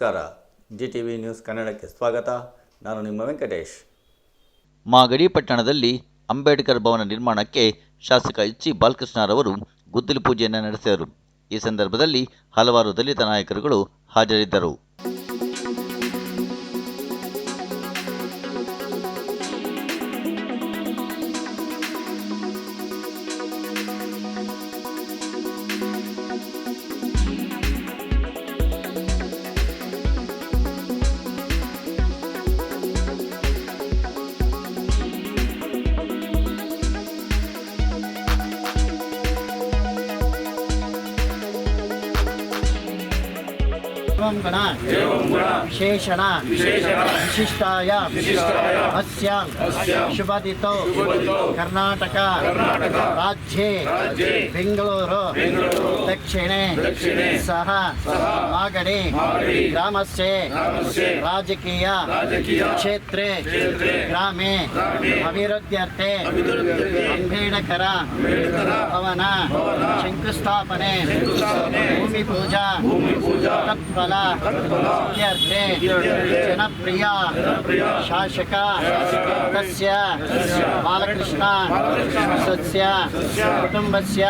ನಮಸ್ಕಾರ. G T V news ಕನ್ನಡಕ್ಕೆ ಸ್ವಾಗತ. ನಾನು ನಿಮ್ಮ ವೆಂಕಟೇಶ್. ಮಾಗಡಿ ಪಟ್ಟಣದಲ್ಲಿ ಅಂಬೇಡ್ಕರ್ ಭವನ ನಿರ್ಮಾಣಕ್ಕೆ ಶಾಸಕ ಎಚ್ ಸಿ ಬಾಲಕೃಷ್ಣರವರು ಗುದ್ದಲಿ ಪೂಜೆಯನ್ನು ನಡೆಸಿದರು. ಈ ಸಂದರ್ಭದಲ್ಲಿ ಹಲವಾರು ದಲಿತ ನಾಯಕರುಗಳು ಹಾಜರಿದ್ದರು. गण विशेषण विशिष्टाय अस्यां शुभदितौ कर्नाटक राज्ये बेङ्गलूरु दक्षिणे सह मागडि ग्रामस्य राजकीय क्षेत्रे ग्रामे अभिवृद्ध्यर्थे अंबेडकर भवन शङ्कुस्थापने भूमिपूजा तत्फल इत्यर्थे जनप्रिय शासक तस्य बालकृष्ण सस्य कुटुम्बस्य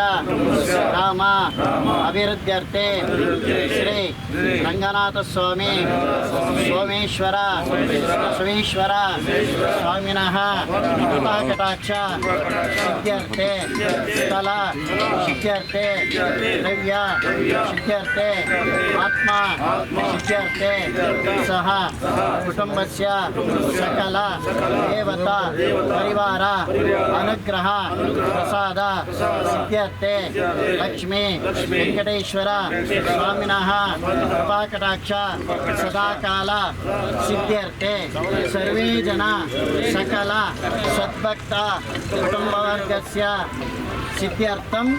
ग्राम अभिवृद्ध्यर्थे श्री रङ्गनाथस्वामी सोमेश्वर सोमेश्वर स्वामिनः कृपाकटाक्ष सिद्ध्यर्थे स्थल सिद्ध्यर्थे द्रव्य सिद्ध्यर्थे आत्मा सिद्ध्यर्थे सह कुटुम्बस्य सकल देवता परिवार अनुग्रह प्रसाद सिद्ध्यर्थे लक्ष्मी वेङ्कटेश्वर स्वामिनः कृपाकटाक्ष सदाकाल सिद्ध्यर्थे सर्वे जना सकल सद्भक्त कुटुम्बवर्गस्य सिद्ध्यर्थम्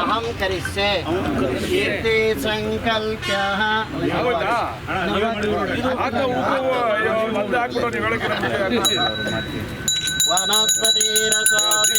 अहं करिष्ये इति सङ्कल्प्यः वनस्पतिरसोऽपि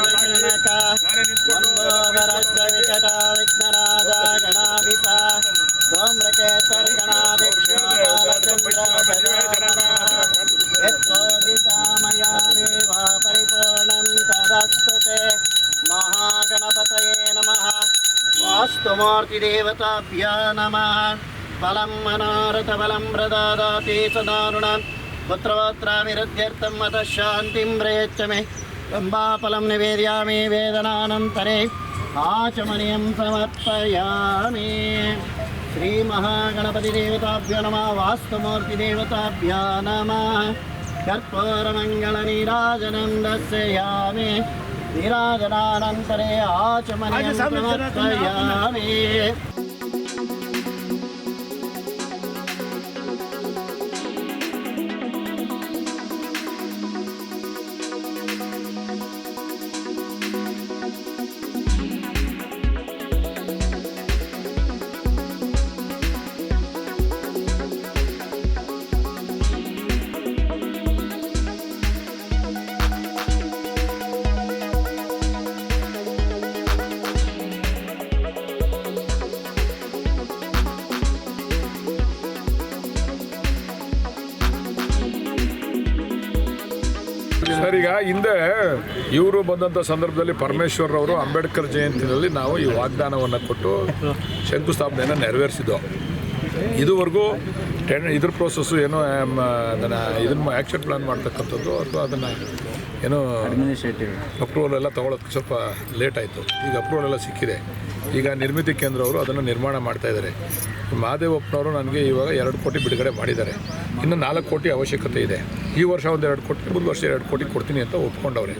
वास्तुमूर्तिदेवताभ्यो नमः बलं मनोरथबलं प्रदादाति सदारुणं पुत्रवत्रामिरुद्ध्यर्थं मतः शान्तिं प्रयच्छ मे रम्बाफलं निवेदयामि वेदनानन्तरे आचमनीयं समर्पयामि श्रीमहागणपतिदेवताभ्यो नमः वास्तुमूर्तिदेवताभ्यो नमः कर्पूरमङ्गलनीराजनं दर्शयामि निराजनानन्तरे आचमनीयं ಹಿಂದೆ ಇವರು ಬಂದಂಥ ಸಂದರ್ಭದಲ್ಲಿ ಪರಮೇಶ್ವರ್ ಅವರು ಅಂಬೇಡ್ಕರ್ ಜಯಂತಿನಲ್ಲಿ ನಾವು ಈ ವಾಗ್ದಾನವನ್ನು ಕೊಟ್ಟು ಶಂಕುಸ್ಥಾಪನೆಯನ್ನು ನೆರವೇರಿಸಿದ್ದು ಇದುವರೆಗೂ ಟೆನ್ ಇದ್ರ ಪ್ರೋಸೆಸ್ಸು ಏನೋ ಅದನ್ನು ಇದನ್ನು ಆ್ಯಕ್ಷನ್ ಪ್ಲ್ಯಾನ್ ಮಾಡ್ತಕ್ಕಂಥದ್ದು ಅಥವಾ ಅದನ್ನು ಏನೋ ಅಪ್ರೂವಲ್ ಎಲ್ಲ ತೊಗೊಳೋದಕ್ಕೆ ಸ್ವಲ್ಪ ಲೇಟ್ ಆಯಿತು. ಈಗ ಅಪ್ರೂವಲ್ ಎಲ್ಲ ಸಿಕ್ಕಿದೆ. ಈಗ ನಿರ್ಮಿತಿ ಕೇಂದ್ರ ಅವರು ಅದನ್ನು ನಿರ್ಮಾಣ ಮಾಡ್ತಾಯಿದ್ದಾರೆ ಮಹಾದೇವಪ್ಪನವರು ನನಗೆ ಇವಾಗ ಎರಡು ಕೋಟಿ ಬಿಡುಗಡೆ ಮಾಡಿದ್ದಾರೆ. ಇನ್ನು ನಾಲ್ಕು ಕೋಟಿ ಅವಶ್ಯಕತೆ ಇದೆ. ಈ ವರ್ಷ ಒಂದು ಎರಡು ಕೋಟಿ ಮುಂದೆ ವರ್ಷ ಎರಡು ಕೋಟಿ ಕೊಡ್ತೀನಿ ಅಂತ ಒಪ್ಕೊಂಡವ್ರೆ.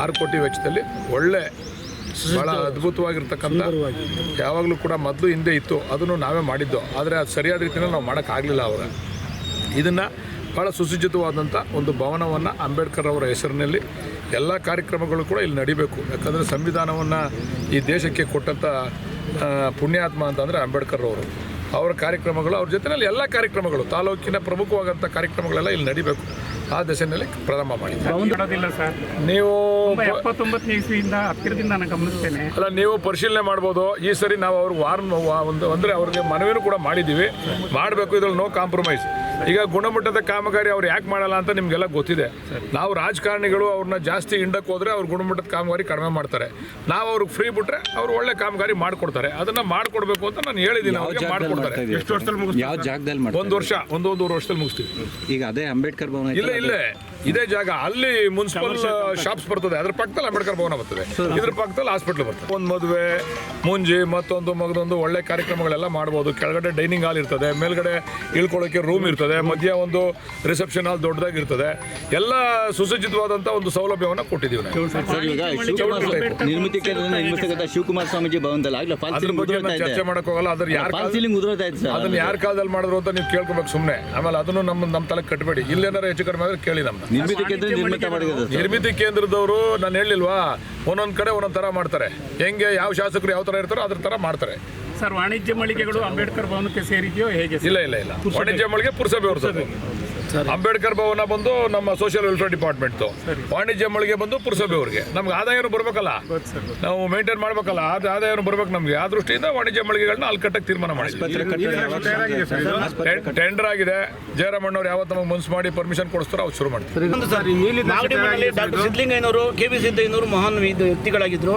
ಆರು ಕೋಟಿ ವೆಚ್ಚದಲ್ಲಿ ಒಳ್ಳೆ ಭಾಳ ಅದ್ಭುತವಾಗಿರ್ತಕ್ಕಂಥ ಯಾವಾಗಲೂ ಕೂಡ ಮೊದಲು ಹಿಂದೆ ಇತ್ತು ಅದನ್ನು ನಾವೇ ಮಾಡಿದ್ದು. ಆದರೆ ಅದು ಸರಿಯಾದ ರೀತಿಯಲ್ಲಿ ನಾವು ಮಾಡೋಕ್ಕಾಗಲಿಲ್ಲ ಅವಾಗ ಇದನ್ನು ಭಾಳ ಸುಸಜ್ಜಿತವಾದಂಥ ಒಂದು ಭವನವನ್ನು ಅಂಬೇಡ್ಕರ್ ಅವರ ಹೆಸರಿನಲ್ಲಿ ಎಲ್ಲ ಕಾರ್ಯಕ್ರಮಗಳು ಕೂಡ ಇಲ್ಲಿ ನಡಿಬೇಕು. ಯಾಕಂದರೆ ಸಂವಿಧಾನವನ್ನು ಈ ದೇಶಕ್ಕೆ ಕೊಟ್ಟಂಥ ಪುಣ್ಯಾತ್ಮ ಅಂತಂದರೆ ಅಂಬೇಡ್ಕರ್ ಅವರು. ಅವರ ಕಾರ್ಯಕ್ರಮಗಳು ಅವ್ರ ಜೊತೆಯಲ್ಲಿ ಎಲ್ಲ ಕಾರ್ಯಕ್ರಮಗಳು ತಾಲೂಕಿನ ಪ್ರಮುಖವಾದಂಥ ಕಾರ್ಯಕ್ರಮಗಳೆಲ್ಲ ಇಲ್ಲಿ ನಡಿಬೇಕು. ಆ ದಿಸೆಯಲ್ಲಿ ಪ್ರಾರಂಭ ಮಾಡಿ ನೀವು ಗಮನಿಸ್ತೇನೆ. ಅಲ್ಲ ನೀವು ಪರಿಶೀಲನೆ ಮಾಡ್ಬೋದು. ಈ ಸರಿ ನಾವು ಅವ್ರಿಗೆ ವಾರ ಒಂದು ಅಂದರೆ ಅವ್ರಿಗೆ ಮನವಿನೂ ಕೂಡ ಮಾಡಿದ್ದೀವಿ. ಮಾಡಬೇಕು ಇದ್ರಲ್ಲಿ ನೋ ಕಾಂಪ್ರಮೈಸ್ ಈಗ ಗುಣಮಟ್ಟದ ಕಾಮಗಾರಿ ಅವ್ರು ಯಾಕೆ ಮಾಡಲ್ಲ ಅಂತ ನಿಮಗೆಲ್ಲ ಗೊತ್ತಿದೆ. ನಾವು ರಾಜಕಾರಣಿಗಳು ಅವ್ರನ್ನ ಜಾಸ್ತಿ ಹಿಂಡಕ್ಕೆ ಹೋದ್ರೆ ಅವ್ರು ಗುಣಮಟ್ಟದ ಕಾಮಗಾರಿ ಕಡಿಮೆ ಮಾಡ್ತಾರೆ. ನಾವು ಅವ್ರಿಗೆ ಫ್ರೀ ಬಿಟ್ರೆ ಅವ್ರು ಒಳ್ಳೆ ಕಾಮಗಾರಿ ಮಾಡ್ಕೊಡ್ತಾರೆ. ಅದನ್ನ ಮಾಡ್ಕೊಡ್ಬೇಕು ಅಂತ ನಾನು ಹೇಳಿದ್ದೀನಿ. ಅವ್ರಿಗೆ ಮಾಡ್ಕೊಡ್ತಾರೆ. ಎಷ್ಟು ವರ್ಷದಲ್ಲಿ ಯಾವ ಜಾಗದಲ್ಲಿ ಮಾಡ್ತಾರೆ ಒಂದು ವರ್ಷ ಒಂದು ಒಂದೂವರೆ ವರ್ಷದಲ್ಲಿ ಮುಗಿಸ್ತೀವಿ. ಈಗ ಅದೇ ಅಂಬೇಡ್ಕರ್ ಭವನ ಇಲ್ಲ ಇಲ್ಲೇ. ಇದೇ ಜಾಗ ಅಲ್ಲಿ ಮುನ್ಸಿಪಲ್ ಶಾಪ್ಸ್ ಬರ್ತದೆ. ಅದ್ರ ಪಕ್ಕದಲ್ಲಿ ಅಂಬೇಡ್ಕರ್ ಭವನ ಬರ್ತದೆ. ಇದ್ರ ಪಕ್ಕದಲ್ಲಿ ಹಾಸ್ಪಿಟ್ಲ್ ಬರ್ತದೆ. ಒಂದು ಮದುವೆ ಮುಂಜಿ ಮತ್ತೊಂದು ಮಗದೊಂದು ಒಳ್ಳೆ ಕಾರ್ಯಕ್ರಮಗಳೆಲ್ಲ ಮಾಡ್ಬೋದು. ಕೆಳಗಡೆ ಡೈನಿಂಗ್ ಹಾಲ್ ಇರ್ತದೆ ಮೇಲ್ಗಡೆ ಇಳ್ಕೊಳ್ಳೋಕೆ ರೂಮ್ ಇರ್ತದೆ ಮಧ್ಯ ಒಂದು ರಿಸೆಪ್ಷನ್ ಹಾಲ್ ದೊಡ್ಡದಾಗಿರ್ತದೆ. ಎಲ್ಲ ಸುಸಜ್ಜಿತವಾದಂತ ಒಂದು ಸೌಲಭ್ಯವನ್ನು ಕೊಟ್ಟಿದ್ದೀವಿ ನಾವು. ಸರ್ ಈಗ ಶಿವಕುಮಾರ್ ಸ್ವಾಮೀಜಿ ಚರ್ಚೆ ಮಾಡಕ್ ಹೋಗಲ್ಲ. ಅದ್ರ ಅದನ್ನ ಯಾರ ಕಾಲದಲ್ಲಿ ಮಾಡಿದ್ರು ಅಂತ ನೀವು ಕೇಳ್ಕೊಬೇಕು ಸುಮ್ಮನೆ ಆಮೇಲೆ ಅದನ್ನು ನಮ್ಮ ನಮ್ಮ ತಲೆ ಕಟ್ಟಬೇಡಿ ಇಲ್ಲೇನಾರು ಹೆಚ್ಚು ಕಡಿಮೆ ಆದ್ರೆ ಕೇಳಿ ನಮ್ಮನ್ನ ನಿರ್ಮಿತಿ ಕೇಂದ್ರ ನಿರ್ಮಿತ ಮಾಡಿದೆ ಸರ್ ನಿರ್ಮಿತಿ ಕೇಂದ್ರದವರು ನಾನು ಹೇಳಿಲ್ವಾ ಒಂದೊಂದು ಕಡೆ ಒಂದೊಂದು ತರ ಮಾಡ್ತಾರೆ. ಹೆಂಗೆ ಯಾವ ಶಾಸಕರು ಯಾವ ತರ ಇರ್ತಾರೋ ಅದ್ರ ತರ ಮಾಡ್ತಾರೆ. ಸರ್ ವಾಣಿಜ್ಯ ಮಳಿಗೆಗಳು ಅಂಬೇಡ್ಕರ್ ಭವನಕ್ಕೆ ಸೇರಿದೆಯೋ ಹೇಗೆ ಇಲ್ಲ ಇಲ್ಲ ಇಲ್ಲ. ವಾಣಿಜ್ಯ ಮಳಿಗೆ ಪುರಸಭೆ ಅವ್ರದ್ದು. ಅಂಬೇಡ್ಕರ್ ಭವನ ಬಂದು ನಮ್ಮ ಸೋಷಿಯಲ್ ವೆಲ್ಫೇರ್ ಡಿಪಾರ್ಟ್ಮೆಂಟ್ದು ವಾಣಿಜ್ಯ ಮಳಿಗೆ ಬಂದು ಪುರಸಭೆ ಅವ್ರಿಗೆ. ನಮ್ಗೆ ಆದಾಯನೂ ಬರಬೇಕಲ್ಲ. ನಾವು ಮೇಂಟೈನ್ ಮಾಡ್ಬೇಕಲ್ಲ. ಅದು ಆದಾಯನೂ ಬರ್ಬೇಕು ನಮಗೆ. ಆ ದೃಷ್ಟಿಯಿಂದ ವಾಣಿಜ್ಯ ಮಳಿಗೆಗಳನ್ನ ಅಲ್ಲಿ ಕಟ್ಟಕ್ಕೆ ತೀರ್ಮಾನ ಮಾಡಿದ್ವಿ. ಟೆಂಡರ್ ಆಗಿದೆ ಜಯರಾಮಣ್ಣವ್ರು ಯಾವತ್ತು ನಮಗೆ ಮನ್ಸು ಮಾಡಿ ಪರ್ಮಿಷನ್ ಕೊಡಿಸ್ತಾರೋ ಅವ್ರು ಶುರು ಮಾಡ್ತಾರೆ. ಡಾಕ್ಟರ್ ಸಿದ್ದಲಿಂಗಯ್ಯನವರು ಕೆ ವಿ ಸಿದ್ದಯ್ಯನವರು ಮಹಾನ್ ವ್ಯಕ್ತಿಗಳಾಗಿದ್ರು. ವ್ಯಕ್ತಿಗಳಾಗಿದ್ದರು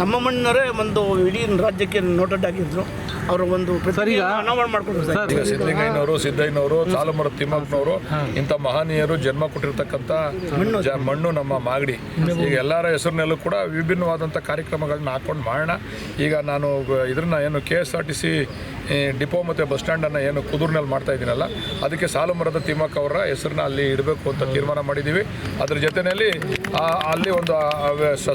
ನಮ್ಮ ಮಣ್ಣರೇ ಒಂದು ಇಡೀ ರಾಜ್ಯಕ್ಕೆ ನೋಟೆಡ್ ಆಗಿದ್ರು ಅವರು ಒಂದು ಅನಾವರಣ ಈಗ ಸಿದ್ದಲಿಂಗಯ್ಯನವರು ಸಿದ್ದಯ್ಯನವರು ಸಾಲುಮರ ತಿಮ್ಮಪ್ಪನವರು ಇಂಥ ಮಹನೀಯರು ಜನ್ಮ ಕೊಟ್ಟಿರ್ತಕ್ಕಂಥ ಜ- ಮಣ್ಣು ನಮ್ಮ ಮಾಗಡಿ. ಈಗ ಎಲ್ಲರ ಹೆಸರಿನಲ್ಲೂ ಕೂಡ ವಿಭಿನ್ನವಾದಂಥ ಕಾರ್ಯಕ್ರಮಗಳನ್ನ ಹಾಕೊಂಡು ಮಾಡೋಣ ಈಗ ನಾನು ಇದನ್ನ ಏನು K S R T C depot ಮತ್ತು ಬಸ್ ಸ್ಟ್ಯಾಂಡನ್ನು ಏನು ಕುದೂರಿನಲ್ಲಿ ಮಾಡ್ತಾ ಇದ್ದೀನಲ್ಲ ಅದಕ್ಕೆ ಸಾಲುಮರದ ತಿಮ್ಮಕ್ಕ ಅವರ ಹೆಸರನ್ನ ಅಲ್ಲಿ ಇಡಬೇಕು ಅಂತ ತೀರ್ಮಾನ ಮಾಡಿದ್ದೀವಿ. ಅದ್ರ ಜೊತೆಯಲ್ಲಿ ಅಲ್ಲಿ ಒಂದು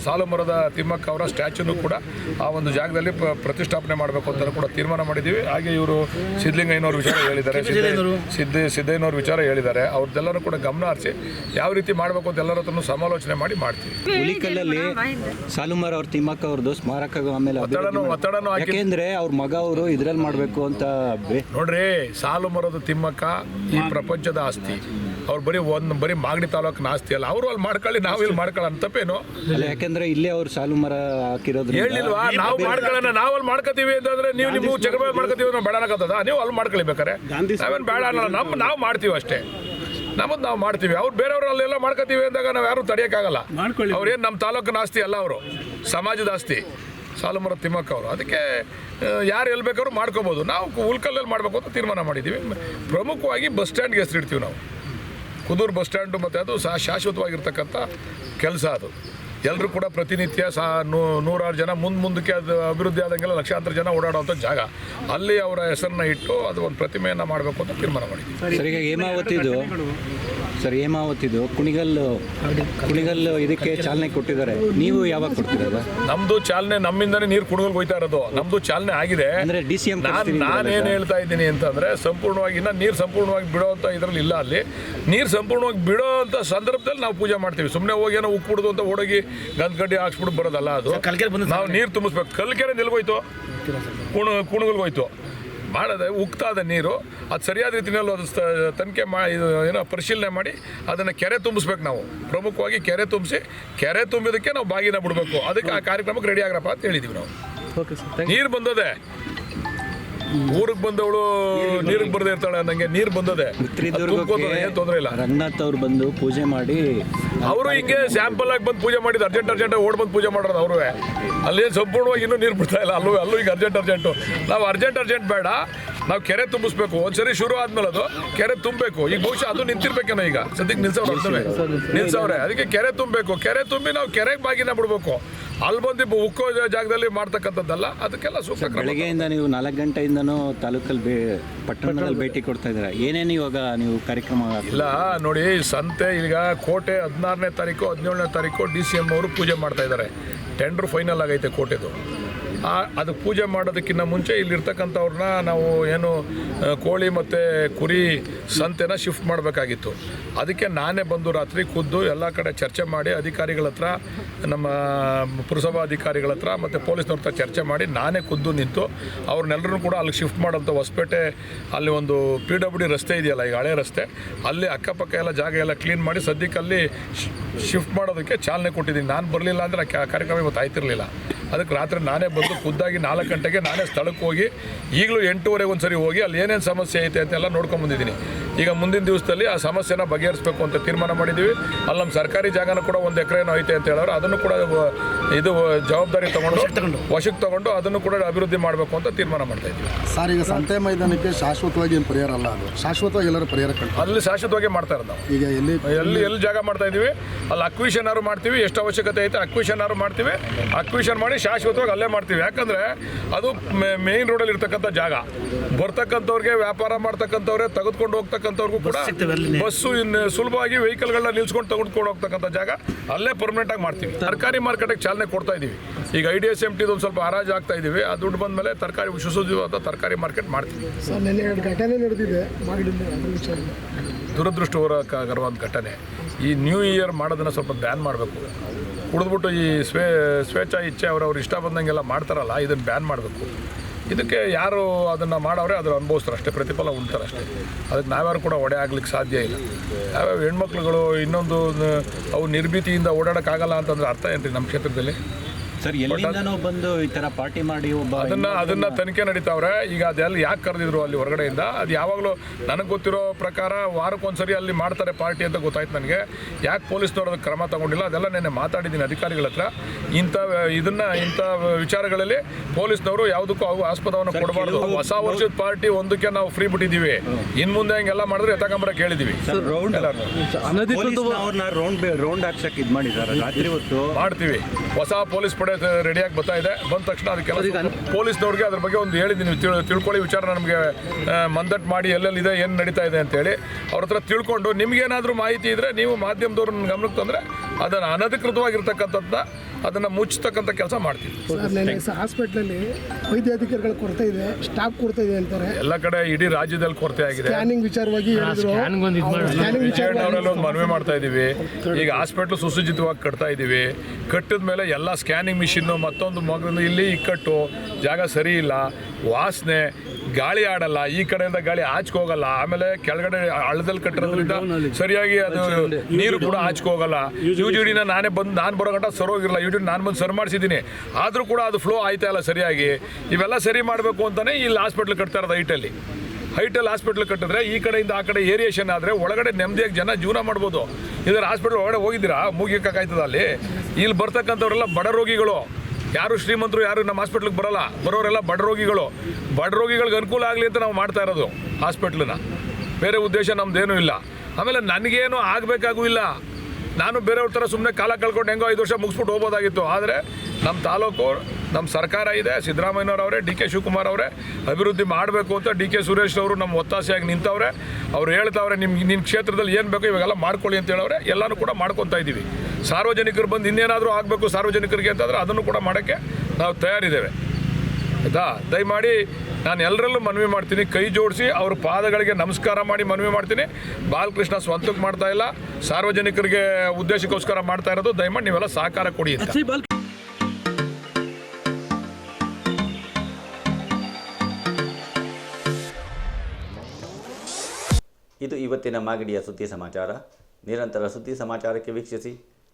ಸಾಲುಮರದ ತಿಮ್ಮಕ್ಕ ಅವರ ಸ್ಟ್ಯಾಚ್ಯೂನು ಕೂಡ ಆ ಒಂದು ಜಾಗದಲ್ಲಿ ಪ್ರ- ಪ್ರತಿಷ್ಠಾಪನೆ ಮಾಡಬೇಕು ಅಂತ ಕೂಡ ತೀರ್ಮಾನ ಮಾಡಿದ್ದೀವಿ. ಹಾಗೆ ಇವರು ಸಿದ್ಧಲಿಂಗಯ್ಯನವ್ರ ವಿಚಾರ ಹೇಳಿದ್ದಾರೆ. ಸಿದ್ದ ಸಿದ್ದ ಸಿದ್ದಯ್ಯನವ್ರ ವಿಚಾರ ಹೇಳಿದ್ದಾರೆ. ಅವ್ರದ್ದೆಲ್ಲರೂ ಕೂಡ ಗಮನ ಹರಿಸಿ ಯಾವ ರೀತಿ ಮಾಡಬೇಕು ಅಂತ ಎಲ್ಲರ ಹತ್ರನೂ ಸಮಾಲೋಚನೆ ಮಾಡಿ ಮಾಡ್ತೀವಿ. ಹುಲಿಕಲ್ಲಲ್ಲಿ ಸಾಲುಮಾರ್ ಅವ್ರ ತಿಮ್ಮಕ್ಕ ಅವ್ರದ್ದು ಸ್ಮಾರಕ ಆಮೇಲೆ ಒತ್ತಡನೂ ಯಾಕೆಂದ್ರೆ ಅವ್ರ ಮಗ ಅವರು ಇದ್ರಲ್ಲಿ ಮಾಡಬೇಕು ಅಂತ ಬೇ- ನೋಡ್ರಿ ಸಾಲು ಮರದ ತಿಮ್ಮಕ್ಕ ಈ ಪ್ರಪಂಚದ ಆಸ್ತಿ. ಅವ್ರು ಬರೀ ಒಂದು ಬರೀ ಮಾಗಡಿ ತಾಲೂಕಿನ ಆಸ್ತಿ ಅಲ್ಲ ಅವರು ಅಲ್ಲಿ ಮಾಡ್ಕೊಳ್ಳಿ ನಾವು ಇಲ್ಲಿ ಮಾಡ್ಕೊಳ್ಳೋ ಅಂತಪ್ಪೇನು ಯಾಕೆಂದ್ರೆ ಇಲ್ಲೇ ಅವ್ರು ಸಾಲು ಮರ ಹಾಕಿರೋದು ಹೇಳಿಲ್ವಾ ನಾವು ಮಾಡ್ಕೊಳ್ಳೋಣ ನಾವು ಅಲ್ಲಿ ಮಾಡ್ಕೋತೀವಿ ಅಂತಂದ್ರೆ ನೀವು ನಿಮ್ಮ ಜಗಬ ಮಾಡ್ಕೋತೀವಿ. ನಾವು ಬೇಡ ಅನ್ನಕತ್ತದ? ನೀವು ಅಲ್ಲಿ ಮಾಡ್ಕೊಳ್ಳಿ ಬೇಕಾರೆ ನಾವೇನು ಬೇಡ ಅಲ್ಲ ನಮ್ಮ ನಾವು ಮಾಡ್ತೀವಿ ಅಷ್ಟೇ. ನಮ್ಮದು ನಾವು ಮಾಡ್ತೀವಿ. ಅವ್ರು ಬೇರೆಯವ್ರು ಅಲ್ಲೆಲ್ಲ ಮಾಡ್ಕೋತೀವಿ ಅಂದಾಗ ನಾವು ಯಾರು ತಡೆಯೋಕ್ಕಾಗಲ್ಲ. ಮಾಡ್ಕೊಳ್ಳಿ. ಅವ್ರೇನು ನಮ್ಮ ತಾಲೂಕಿನ ಆಸ್ತಿ ಅಲ್ಲ ಅವರು ಸಮಾಜದ ಆಸ್ತಿ. ಸಾಲುಮರ ತಿಮ್ಮಕ್ಕ ಅವರು. ಅದಕ್ಕೆ ಯಾರು ಎಲ್ಲಿ ಬೇಕಾದ್ರೂ ಮಾಡ್ಕೋಬೋದು. ನಾವು ಉಲ್ಕಲ್ಲಲ್ಲಿ ಮಾಡಬೇಕು ಅಂತ ತೀರ್ಮಾನ ಮಾಡಿದ್ದೀವಿ ಪ್ರಮುಖವಾಗಿ ಬಸ್ ಸ್ಟ್ಯಾಂಡ್ಗೆ ಹೆಸರಿಡ್ತೀವಿ ನಾವು. ಕುದೂರು ಬಸ್ ಸ್ಟ್ಯಾಂಡು ಮತ್ತು ಅದು ಸಹ ಶಾಶ್ವತವಾಗಿರ್ತಕ್ಕಂಥ ಕೆಲಸ ಅದು. ಎಲ್ಲರೂ ಕೂಡ ಪ್ರತಿನಿತ್ಯ ಸಹ ನೂ ನೂರಾರು ಜನ ಮುಂದೆ ಮುಂದಕ್ಕೆ ಅದು ಅಭಿವೃದ್ಧಿ ಆದಂಗೆಲ್ಲ ಲಕ್ಷಾಂತರ ಜನ ಓಡಾಡುವಂಥ ಜಾಗ. ಅಲ್ಲಿ ಅವರ ಹೆಸರನ್ನ ಇಟ್ಟು ಅದು ಒಂದು ಪ್ರತಿಮೆಯನ್ನು ಮಾಡಬೇಕು ಅಂತ ತೀರ್ಮಾನ ಮಾಡಿ ಸರ್ ಈಗ ಹೇಮಾವತಿದು ಸರ್ ಹೇಮಾವತಿದು ಕುಣಿಗಲ್ಲು ಕುಣಿಗಲ್ಲು ಇದಕ್ಕೆ ಚಾಲನೆ ಕೊಟ್ಟಿದ್ದಾರೆ. ನೀವು ಯಾವಾಗ ಕೊಡ್ತೀರಲ್ಲ ನಮ್ಮದು ಚಾಲನೆ ನಮ್ಮಿಂದನೇ ನೀರು ಕುಣಿಗಲ್ಗೆ ಹೋಯ್ತಾ ಇರೋದು. ನಮ್ಮದು ಚಾಲನೆ ಆಗಿದೆ. ಅಂದರೆ ಡಿ ಸಿ ಎಂ ನಾನು ನಾನೇನು ಹೇಳ್ತಾ ಇದ್ದೀನಿ ಅಂತಂದರೆ ಸಂಪೂರ್ಣವಾಗಿ ಇನ್ನೂ ನೀರು ಸಂಪೂರ್ಣವಾಗಿ ಬಿಡೋ ಅಂತ ಇದ್ರಲ್ಲಿ ಇಲ್ಲ ಅಲ್ಲಿ. ನೀರು ಸಂಪೂರ್ಣವಾಗಿ ಬಿಡೋ ಅಂತ ಸಂದರ್ಭದಲ್ಲಿ ನಾವು ಪೂಜೆ ಮಾಡ್ತೀವಿ. ಸುಮ್ಮನೆ ಹೋಗಿ ಏನೋ ಉಪ್ಪು ಅಂತ ಅಂತ ಗಂಧಕಡ್ಡಿ ಹಾಕ್ಸ್ಬಿಟ್ಟು ಬರೋದಲ್ಲ ಅದು. ನಾವು ನೀರು ತುಂಬಿಸ್ಬೇಕು. ಕಲ್ಕೆರೆ ನಿಲ್ಗೋಯ್ತು ಕುಣ ಕುಣಗಲ್ಗೆ ಹೋಯ್ತು. ಮಾಡದೆ ಉಕ್ತಾದ ನೀರು ಅದು ಸರಿಯಾದ ರೀತಿಯಲ್ಲಿ ಅದು ತನಿಖೆ ಮಾ ಇದು ಏನೋ ಪರಿಶೀಲನೆ ಮಾಡಿ ಅದನ್ನು ಕೆರೆ ತುಂಬಿಸ್ಬೇಕು ನಾವು. ಪ್ರಮುಖವಾಗಿ ಕೆರೆ ತುಂಬಿಸಿ ಕೆರೆ ತುಂಬಿದಕ್ಕೆ ನಾವು ಬಾಗಿನ ಬಿಡಬೇಕು. ಅದಕ್ಕೆ ಆ ಕಾರ್ಯಕ್ರಮಕ್ಕೆ ರೆಡಿ ಆಗ್ರಪ್ಪ ಅಂತ ಹೇಳಿದ್ದೀವಿ ನಾವು. ನೀರು ಬಂದದೆ. ಊರಿಗೆ ಬಂದವಳು ನೀರಿಗೆ ಬರ್ದೇ ಇರ್ತಾಳೆ ನಂಗೆ ನೀರು ಬಂದದೆ. ಏನು ತೊಂದರೆ ಇಲ್ಲ. ರಂಗನಾಥ್ ಅವ್ರು ಬಂದು ಪೂಜೆ ಮಾಡಿ ಅವರು ಹಿಂಗೆ ಸ್ಯಾಂಪಲ್ ಆಗಿ ಬಂದು ಪೂಜೆ ಮಾಡಿದ್ದು ಅರ್ಜೆಂಟ್ ಅರ್ಜೆಂಟ್ ಓಡ್ ಬಂದು ಪೂಜೆ ಮಾಡೋದು ಅವರು ಅಲ್ಲಿ ಸಂಪೂರ್ಣವಾಗಿ ಇನ್ನೂ ನೀರು ಬಿಡ್ತಾ ಇಲ್ಲ ಅಲ್ಲೂ ಅಲ್ಲೂ ಈಗ ಅರ್ಜೆಂಟ್ ಅರ್ಜೆಂಟು ನಾವು ಅರ್ಜೆಂಟ್ ಅರ್ಜೆಂಟ್ ಬೇಡ. ನಾವು ಕೆರೆ ತುಂಬಿಸ್ಬೇಕು ಒಂದ್ಸರಿ ಶುರು ಆದ್ಮೇಲೆ ಅದು ಕೆರೆ ತುಂಬಬೇಕು. ಈಗ ಬಹುಶಃ ಅದು ನಿಂತಿರ್ಬೇಕೇನೋ ಈಗ? ಸದ್ಯಕ್ಕೆ ನಿಲ್ಸವ್ರೆ ಅರ್ಥವೇ ನಿಲ್ಸವ್ರೆ. ಅದಕ್ಕೆ ಕೆರೆ ತುಂಬಬೇಕು. ಕೆರೆ ತುಂಬಿ ನಾವು ಕೆರೆಗೆ ಬಾಗಿನ ಬಿಡ್ಬೇಕು. ಅಲ್ಲಿ ಬಂದು ಇಬ್ಬ ಉಕ್ಕೋ ಜಾಗದಲ್ಲಿ ಮಾಡ್ತಕ್ಕಂಥದ್ದಲ್ಲ ಅದಕ್ಕೆಲ್ಲ ಸೂಕ್ತ ಬೆಳಗ್ಗೆಯಿಂದ ನೀವು ನಾಲ್ಕು ಗಂಟೆಯಿಂದನೂ ತಾಲೂಕಲ್ಲಿ ಪಟ್ಟಣದಲ್ಲಿ ಭೇಟಿ ಕೊಡ್ತಾ ಇದ್ದೀರಾ? ಏನೇನು ಇವಾಗ ನೀವು ಕಾರ್ಯಕ್ರಮ ಇಲ್ಲ ನೋಡಿ ಸಂತೆ ಈಗ ಕೋಟೆ ಹದಿನಾರನೇ ತಾರೀಕು ಹದಿನೇಳನೇ ತಾರೀಕು ಡಿ ಸಿ ಎಂ ಅವರು ಪೂಜೆ ಮಾಡ್ತಾ ಇದ್ದಾರೆ. ಟೆಂಡರ್ ಫೈನಲ್ ಆಗೈತೆ ಕೋಟೆದು. ಆ, ಅದು ಪೂಜೆ ಮಾಡೋದಕ್ಕಿಂತ ಮುಂಚೆ ಇಲ್ಲಿರ್ತಕ್ಕಂಥವ್ರನ್ನ ನಾವು ಏನು ಕೋಳಿ ಮತ್ತು ಕುರಿ ಸಂತೆನ ಶಿಫ್ಟ್ ಮಾಡಬೇಕಾಗಿತ್ತು. ಅದಕ್ಕೆ ನಾನೇ ಬಂದು ರಾತ್ರಿ ಖುದ್ದು ಎಲ್ಲ ಕಡೆ ಚರ್ಚೆ ಮಾಡಿ ಅಧಿಕಾರಿಗಳ ಹತ್ರ, ನಮ್ಮ ಪುರಸಭಾ ಅಧಿಕಾರಿಗಳ ಹತ್ರ ಮತ್ತು ಪೊಲೀಸ್ನವ್ರ ಹತ್ರ ಚರ್ಚೆ ಮಾಡಿ ನಾನೇ ಖುದ್ದು ನಿಂತು ಅವ್ರನ್ನೆಲ್ಲರೂ ಕೂಡ ಅಲ್ಲಿ ಶಿಫ್ಟ್ ಮಾಡೋಂಥ ಹೊಸಪೇಟೆ ಅಲ್ಲಿ ಒಂದು ಪಿ ಡಬ್ಲ್ಯೂ ಡಿ ರಸ್ತೆ ಇದೆಯಲ್ಲ, ಈಗ ಹಳೆ ರಸ್ತೆ. ಅಲ್ಲಿ ಅಕ್ಕಪಕ್ಕ ಎಲ್ಲ ಜಾಗ ಎಲ್ಲ ಕ್ಲೀನ್ ಮಾಡಿ ಸದ್ಯಕ್ಕೆ ಅಲ್ಲಿ ಶಿಫ್ಟ್ ಮಾಡೋದಕ್ಕೆ ಚಾಲನೆ ಕೊಟ್ಟಿದ್ದೀನಿ. ನಾನು ಬರಲಿಲ್ಲ ಅಂದರೆ ಕಾರ್ಯಕ್ರಮ ಇವತ್ತು ಆಯ್ತಿರಲಿಲ್ಲ. ಅದಕ್ಕೆ ರಾತ್ರಿ ನಾನೇ ಬಂದು ಖುದ್ದಾಗಿ ನಾಲ್ಕು ಗಂಟೆಗೆ ನಾನೇ ಸ್ಥಳಕ್ಕೆ ಹೋಗಿ ಈಗಲೂ ಎಂಟೂವರೆಗೆ ಒಂದು ಸರಿ ಹೋಗಿ ಅಲ್ಲಿ ಏನೇನು ಸಮಸ್ಯೆ ಐತೆ ಅಂತೆಲ್ಲ ನೋಡ್ಕೊಂಬಂದಿದ್ದೀನಿ ಈಗ ಮುಂದಿನ ದಿವಸದಲ್ಲಿ ಆ ಸಮಸ್ಯೆನ ಬಗೆಹರಿಸಬೇಕು ಅಂತ ತೀರ್ಮಾನ ಮಾಡಿದ್ದೀವಿ. ಅಲ್ಲಿ ನಮ್ಮ ಸರ್ಕಾರಿ ಜಾಗನೂ ಕೂಡ ಒಂದು ಎಕರೆನೋ ಐತೆ ಅಂತ ಹೇಳೋರು. ಅದನ್ನು ಕೂಡ ವ- ಇದು ಜವಾಬ್ದಾರಿ ತಗೊಂಡು ವಶಕ್ಕೆ ತಗೊಂಡು. ಅದನ್ನು ಕೂಡ ಅಭಿವೃದ್ಧಿ ಮಾಡಬೇಕು ಅಂತ ತೀರ್ಮಾನ ಮಾಡ್ತಾ ಇದ್ದೀವಿ. ಸರ್ ಈಗ ಸಂತೆ ಮೈದಾನಕ್ಕೆ ಶಾಶ್ವತವಾಗಿ ಏನು ಪರಿಹಾರ ಅಲ್ಲ ಅದು? ಶಾಶ್ವತವಾಗಿ ಎಲ್ಲರೂ ಪರಿಹಾರ ಕಂಡು ಅಲ್ಲಿ ಶಾಶ್ವತವಾಗಿ ಮಾಡ್ತಾ ಇರೋದು ನಾವು. ಈಗ ಎಲ್ಲಿ? ಎಲ್ಲಿ ಎಲ್ಲಿ ಜಾಗ ಮಾಡ್ತಾ ಇದ್ದೀವಿ? ಅಲ್ಲಿ ಅಕ್ವಿಷನ್ ಆರು ಮಾಡ್ತೀವಿ ಎಷ್ಟು ಅವಶ್ಯಕತೆ ಐತೆ ಅಕ್ವಿಷನ್ ಆರು ಮಾಡ್ತೀವಿ. ಅಕ್ವಿಷನ್ ಮಾಡಿ ಶಾಶ್ವತವಾಗಿ ಅಲ್ಲೇ ಮಾಡ್ತೀವಿ. ಯಾಕಂದರೆ ಅದು ಮೇನ್ ರೋಡಲ್ಲಿ ಇರ್ತಕ್ಕಂಥ ಜಾಗ. ಬರ್ತಕ್ಕಂಥವ್ರಿಗೆ ವ್ಯಾಪಾರ ಮಾಡ್ತಕ್ಕಂಥವ್ರೆ ತೆಗೆದುಕೊಂಡು ಹೋಗ್ತಕ್ಕಂಥವ್ರಿಗೂ ಕೂಡ ಬಸ್ಸು ಇನ್ನು ಸುಲಭವಾಗಿ ವೆಹಿಕಲ್ಗಳನ್ನ ನಿಲ್ಸ್ಕೊಂಡು ತಗೊಂಡ್ಕೊಂಡು ಹೋಗ್ತಕ್ಕಂಥ ಜಾಗ ಅಲ್ಲೇ ಪರ್ಮನೆಂಟ್ ಆಗಿ ಮಾಡ್ತೀವಿ. ತರಕಾರಿ ಮಾರ್ಕೆಟಿಗೆ ಚಾಲನೆ ಕೊಡ್ತಾ ಇದ್ದೀವಿ ಈಗ ಐ ಡಿ ಎಸ್ ಎಂ ಟಿದು ಒಂದು ಸ್ವಲ್ಪ ಹರಾಜು ಆಗ್ತಾ ಇದೀವಿ. ಆ ದುಡ್ಡು ಬಂದ ಮೇಲೆ ತರಕಾರಿ ಸುಸಜ್ಜಿತ ತರಕಾರಿ ಮಾರ್ಕೆಟ್ ಮಾಡ್ತೀವಿ. ದುರದೃಷ್ಟಕರವಾದ ಘಟನೆ ಈ ನ್ಯೂ ಇಯರ್ ಮಾಡೋದನ್ನು ಸ್ವಲ್ಪ ಬ್ಯಾನ್ ಮಾಡಬೇಕು. ಕುಡಿದ್ಬಿಟ್ಟು ಈ ಸ್ವೇ ಸ್ವೇಚ್ಛಾ ಇಚ್ಛೆ ಅವ್ರವ್ರು ಇಷ್ಟ ಬಂದಂಗೆಲ್ಲ ಮಾಡ್ತಾರಲ್ಲ ಇದನ್ನು ಬ್ಯಾನ್ ಮಾಡಬೇಕು. ಇದಕ್ಕೆ ಯಾರು ಅದನ್ನು ಮಾಡೋರೆ ಅದ್ರ ಅನುಭವಿಸ್ತಾರೆ ಅಷ್ಟೇ, ಪ್ರತಿಫಲ ಉಣ್ತಾರೆ ಅಷ್ಟೇ. ಅದಕ್ಕೆ ನಾವ್ಯಾರು ಕೂಡ ಒಡೆ ಆಗ್ಲಿಕ್ಕೆ ಸಾಧ್ಯ ಇಲ್ಲ. ಯಾವ್ಯಾವ ಹೆಣ್ಮಕ್ಳುಗಳು ಇನ್ನೊಂದು ಅವು ನಿರ್ಭೀತಿಯಿಂದ ಓಡಾಡೋಕ್ಕಾಗಲ್ಲ ಅಂತಂದ್ರೆ ಅರ್ಥ ಏನ್ರಿ ನಮ್ಮ ಕ್ಷೇತ್ರದಲ್ಲಿ? ಸರ್ ಎಲ್ಲಿಂದನೋ ಬಂದು ಈ ತರ ಪಾರ್ಟಿ ಮಾಡಿ ಒಬ್ಬ ಅದನ್ನ ಅದನ್ನ ತನಿಖೆ ನಡೀತಾವ್ರೆ. ಈಗ ಅದೆಲ್ಲ ಯಾಕೆ ಕರೆದಿದ್ರು ಅಲ್ಲಿ ಹೊರಗಡೆಯಿಂದ? ಅದು ಯಾವಾಗಲೂ ನನಗೆ ಗೊತ್ತಿರೋ ಪ್ರಕಾರ ವಾರಕ್ಕೊಂದ್ಸರಿ ಅಲ್ಲಿ ಮಾಡ್ತಾರೆ ಪಾರ್ಟಿ ಅಂತ ಗೊತ್ತಾಯ್ತು ನನಗೆ. ಯಾಕೆ ಪೊಲೀಸ್ನವ್ರು ಅದಕ್ಕೆ ಕ್ರಮ ತಗೊಂಡಿಲ್ಲ? ಅದೆಲ್ಲ ನೆನ್ನೆ ಮಾತಾಡಿದ್ದೀನಿ ಅಧಿಕಾರಿಗಳ ಹತ್ರ. ಇಂಥ ಇದನ್ನ ಇಂಥ ವಿಚಾರಗಳಲ್ಲಿ ಪೊಲೀಸ್ನವರು ಯಾವುದಕ್ಕೂ ಅವು ಆಸ್ಪದವನ್ನು ಕೊಡಬಾರ್ದು. ಹೊಸ ವರ್ಷದ ಪಾರ್ಟಿ ಒಂದಕ್ಕೆ ನಾವು ಫ್ರೀ ಬಿಟ್ಟಿದ್ದೀವಿ. ಇನ್ ಮುಂದೆ ಹಂಗೆಲ್ಲ ಮಾಡಿದ್ರೆ ಎತ್ತಕಂಬರ ಕೇಳಿದ್ದೀವಿ. ರೌಂಡ್ ರೌಂಡ್ ರೌಂಡ್ ಇದು ಇದ್ ಮಾಡಿದ್ದಾರೆ ರಾತ್ರಿ ಹೊತ್ತು ಮಾಡ್ತೀವಿ. ಹೊಸ ಪೊಲೀಸ್ ಪಡೆ ರೆಡಿಯಾಗಿ ಬರ್ತಾ ಇದೆ. ಬಂದ ತಕ್ಷಣ ಅದಕ್ಕೆ ಪೊಲೀಸ್ನವ್ರಿಗೆ ಅದ್ರ ಬಗ್ಗೆ ಒಂದು ಹೇಳಿದ್ದೀನಿ ತಿಳ್- ತಿಳ್ಕೊಳ್ಳಿ ವಿಚಾರ ನಮಗೆ ಮಂದಟ್ ಮಾಡಿ ಎಲ್ಲೆಲ್ಲಿದೆ ಏನು ನಡೀತಾ ಇದೆ ಅಂತೇಳಿ ಅವ್ರ ಹತ್ರ ತಿಳ್ಕೊಂಡು ನಿಮಗೇನಾದರೂ ಮಾಹಿತಿ ಇದ್ದರೆ ನೀವು ಮಾಧ್ಯಮದವ್ರನ್ನ ಗಮನಕ್ಕೆ ತಂದರೆ ಅದನ್ನು ಅನಧಿಕೃತವಾಗಿರ್ತಕ್ಕಂಥದ್ದ ಅದನ್ನು ಮುಚ್ಚತಕ್ಕಂಥ ಕೆಲಸ ಮಾಡ್ತೀವಿ. ಹಾಸ್ಪಿಟ್ಲಲ್ಲಿ ವೈದ್ಯಾಧಿಕಾರಿಗಳ ಕೊರತೆ ಇದೆ ಸ್ಟಾಫ್ ಕೊರತೆ ಇದೆ ಅಂತಾರೆ. ಎಲ್ಲ ಕಡೆ ಇಡೀ ರಾಜ್ಯದಲ್ಲಿ ಕೊರತೆ ಆಗಿದೆ. ಸ್ಕ್ಯಾನಿಂಗ್ ವಿಚಾರವಾಗಿ ಒಂದು ಮನವಿ ಮಾಡ್ತಾ ಇದ್ದೀವಿ. ಈಗ ಹಾಸ್ಪಿಟ್ಲ್ ಸುಸಜ್ಜಿತವಾಗಿ ಕಟ್ತಾ ಇದ್ದೀವಿ. ಕಟ್ಟಿದ ಮೇಲೆ ಎಲ್ಲ ಸ್ಕ್ಯಾನಿಂಗ್ ಮಿಷಿನ್ನು ಮತ್ತೊಂದು ಮಗನ ಇಲ್ಲಿ ಇಕ್ಕಟ್ಟು ಜಾಗ ಸರಿ ಇಲ್ಲ. ವಾಸನೆ ಗಾಳಿ ಆಡಲ್ಲ ಈ ಕಡೆಯಿಂದ ಗಾಳಿ ಆಚೆಗೆ ಹೋಗಲ್ಲ. ಆಮೇಲೆ ಕೆಳಗಡೆ ಹಳ್ಳದಲ್ಲಿ ಕಟ್ಟಿರೋದ್ರಿಂದ ಸರಿಯಾಗಿ ಅದು ನೀರು ಕೂಡ ಆಚೆಗೆ ಹೋಗಲ್ಲ. ಯು ಜಿ ಡಿನ ನಾನೇ ಬಂದು ನಾನು ಬರೋ ಗಂಟ ಸರೋಗಿರಲ್ಲ ಯು ಡಿ ನಾನು ಬಂದು ಸರ್ ಮಾಡಿಸಿದ್ದೀನಿ. ಆದರೂ ಕೂಡ ಅದು ಫ್ಲೋ ಆಯ್ತಾ ಇಲ್ಲ ಸರಿಯಾಗಿ. ಇವೆಲ್ಲ ಸರಿ ಮಾಡಬೇಕು ಅಂತಲೇ ಇಲ್ಲಿ ಹಾಸ್ಪಿಟ್ಲ್ ಕಟ್ತಾ ಇರೋದು ಹೈಟಲ್ಲಿ ಹೈಟಲ್ ಹಾಸ್ಪಿಟ್ಲ್ ಕಟ್ಟಿದ್ರೆ ಈ ಕಡೆಯಿಂದ ಆ ಕಡೆ ಏರಿಯೇಷನ್ ಆದರೆ ಒಳಗಡೆ ನೆಮ್ಮದಿಯಾಗಿ ಜನ ಜೀವನ ಮಾಡ್ಬೋದು. ಇದರ ಹಾಸ್ಪಿಟ್ಲ್ ಒಳಗಡೆ ಹೋಗಿದ್ದೀರಾ? ಮುಗಿಯೋಕ್ಕಾಗ್ತದ ಅಲ್ಲಿ? ಇಲ್ಲಿ ಬರ್ತಕ್ಕಂಥವ್ರೆಲ್ಲ ಬಡ ರೋಗಿಗಳು. ಯಾರು ಶ್ರೀಮಂತರು, ಯಾರು ನಮ್ಮ ಹಾಸ್ಪಿಟ್ಲಿಗೆ ಬರೋಲ್ಲ. ಬರೋರೆಲ್ಲ ಬಡ ರೋಗಿಗಳು. ಬಡ ರೋಗಿಗಳಿಗೆ ಅನುಕೂಲ ಆಗಲಿ ಅಂತ ನಾವು ಮಾಡ್ತಾ ಇರೋದು ಹಾಸ್ಪಿಟ್ಲನ್ನ ಬೇರೆ ಉದ್ದೇಶ ನಮ್ಮದೇನೂ ಇಲ್ಲ. ಆಮೇಲೆ ನನಗೇನು ಆಗಬೇಕಾಗೂ ಇಲ್ಲ. ನಾನು ಬೇರೆಯವ್ರ ಥರ ಸುಮ್ಮನೆ ಕಾಲ ಕಳ್ಕೊಂಡು ಹೆಂಗೋ ಐದು ವರ್ಷ ಮುಗಿಸ್ಬಿಟ್ಟು ಹೋಗೋದಾಗಿತ್ತು ಆದರೆ ನಮ್ಮ ತಾಲೂಕು ನಮ್ಮ ಸರ್ಕಾರ ಇದೆ ಸಿದ್ದರಾಮಯ್ಯನವರವರೇ ಡಿ ಕೆ ಶಿವಕುಮಾರ್ ಅವರೇ, ಅಭಿವೃದ್ಧಿ ಮಾಡಬೇಕು ಅಂತ ಡಿ ಕೆ ಸುರೇಶ್ ಅವರು ನಮ್ಮ ಒತ್ತಾಸೆಯಾಗಿ ನಿಂತವ್ರೆ. ಅವ್ರು ಹೇಳ್ತಾವ್ರೆ ನಿಮ್ಗೆ ನಿಮ್ಮ ಕ್ಷೇತ್ರದಲ್ಲಿ ಏನು ಬೇಕೋ ಇವಾಗೆಲ್ಲ ಮಾಡ್ಕೊಳ್ಳಿ ಅಂತ ಹೇಳವ್ರೆ. ಎಲ್ಲನೂ ಕೂಡ ಮಾಡ್ಕೊತಾ ಇದ್ದೀವಿ ಸಾರ್ವಜನಿಕರು ಬಂದು ಇನ್ನೇನಾದರೂ ಆಗಬೇಕು ಸಾರ್ವಜನಿಕರಿಗೆ ಅಂತಂದರೆ ಅದನ್ನು ಕೂಡ ಮಾಡೋಕ್ಕೆ ನಾವು ತಯಾರಿದ್ದೇವೆ. ಆಯಿತಾ? ದಯಮಾಡಿ ನಾನು ಎಲ್ಲರಲ್ಲೂ ಮನವಿ ಮಾಡ್ತೀನಿ. ಕೈ ಜೋಡಿಸಿ ಅವ್ರ ಪಾದಗಳಿಗೆ ನಮಸ್ಕಾರ ಮಾಡಿ ಮನವಿ ಮಾಡ್ತೀನಿ. ಬಾಲಕೃಷ್ಣ ಸ್ವಂತಕ್ಕೆ ಮಾಡ್ತಾ ಇಲ್ಲ. ಸಾರ್ವಜನಿಕರಿಗೆ ಉದ್ದೇಶಕ್ಕೋಸ್ಕರ ಮಾಡ್ತಾ ಇರೋದು. ದಯಮಾಡಿ ನೀವೆಲ್ಲ ಸಹಕಾರ ಕೊಡಿ ಅಂತ. ಇದು ಇವತ್ತಿನ ಮಾಗಡಿಯ ಸುದ್ದಿ ಸಮಾಚಾರ. ನಿರಂತರ ಸುದ್ದಿ ಸಮಾಚಾರಕ್ಕೆ ವೀಕ್ಷಿಸಿ.